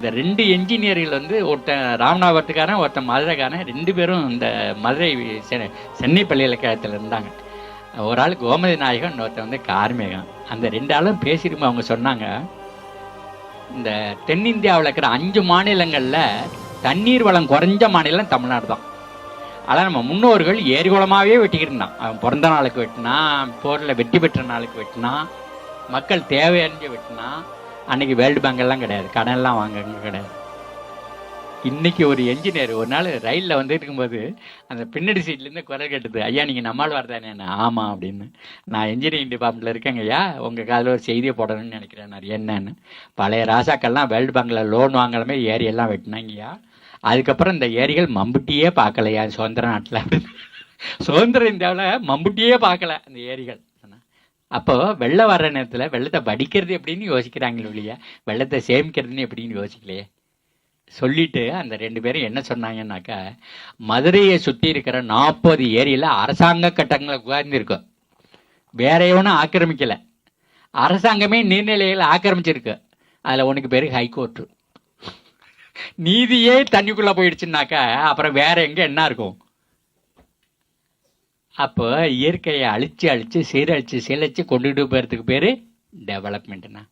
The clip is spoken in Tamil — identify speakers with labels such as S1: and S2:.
S1: இந்த ரெண்டு என்ஜினியர்கள் வந்து ஒருத்தன் ராமநாதபுரத்துக்காரன் ஒருத்தன் மதுரைக்காரன். ரெண்டு பேரும் இந்த மதுரை செ- சென்னை பல்கலைக்கழகத்தில் இருந்தாங்க. ஒரு ஆள் கோமதி நாயகம் இன்னொருத்தன் வந்து கார்மேகம் அந்த ரெண்டு ஆளும் பேசியிருக்கும் அவங்க சொன்னாங்க இந்த தென்னிந்தியாவில் இருக்கிற அஞ்சு மாநிலங்களில் தண்ணீர் வளம் குறைஞ்ச மாநிலம் தமிழ்நாடு தான். ஆனால் நம்ம முன்னோர்கள் ஏரிகுளமாகவே வெட்டிக்கிட்டு அவன் பிறந்த நாளுக்கு வெட்டினா போரில் வெட்டி பெற்ற நாளுக்கு வெட்டினா மக்கள் தேவையறிஞ்சு வெட்டினா அன்னைக்கு வேர்ல்டு பேங்க் கிடையாது. கடன்லாம் வாங்க கிடையாது. இன்னைக்கு ஒரு என்ஜினியர் ஒரு நாள் ரயிலில் வந்துட்டு இருக்கும்போது அந்த பின்னாடி சீட்லேருந்து குரல் கேட்டது ஐயா நீங்கள் நம்மால் வரதானே? ஆமாம் அப்படின்னு. நான் இன்ஜினியரிங் டிபார்ட்மெண்ட்டில் இருக்கேங்க ஐயா. உங்கள் காதில் ஒரு செய்தியை போடணும்னு நினைக்கிறேன் நான் என்னன்னு? பழைய ராசாக்கள்லாம் வேர்ல்டு பேங்கில் லோன் வாங்கலாமே ஏரியெல்லாம் வெட்டினாங்கய்யா அதுக்கப்புறம் இந்த ஏரிகள் மம்புட்டியே பார்க்கலையா சுதந்திர நாட்டில் சுதந்திர இந்தியாவில் மம்புட்டியே பார்க்கல அந்த ஏரிகள். அப்போ வெள்ளம் வர்ற நேரத்தில் வெள்ளத்தை வடிக்கிறது எப்படின்னு யோசிக்கிறாங்களே ஒழிய வெள்ளத்தை சேமிக்கிறதுன்னு எப்படின்னு யோசிக்கலையே? சொல்லிட்டு அந்த ரெண்டு பேரும் என்ன சொன்னாங்கன்னாக்கா மதுரையை சுற்றி இருக்கிற நாற்பது ஏரியில் அரசாங்க கட்டங்களை உட்கார்ந்துருக்கும் வேற எவனும் ஆக்கிரமிக்கலை. அரசாங்கமே நீர்நிலைகளை ஆக்கிரமிச்சிருக்கு. அதில் உனக்கு பேர் ஹைகோர்ட்டு. நீதியே தண்ணிக்குள்ளே போயிடுச்சுனாக்கா அப்புறம் வேற எங்கே என்ன இருக்கும்? அப்போ இயற்கையை அழிச்சு அழிச்சு சீரழிச்சு சீரழித்து கொண்டுகிட்டு போகிறதுக்கு பேர் டெவலப்மெண்ட்னா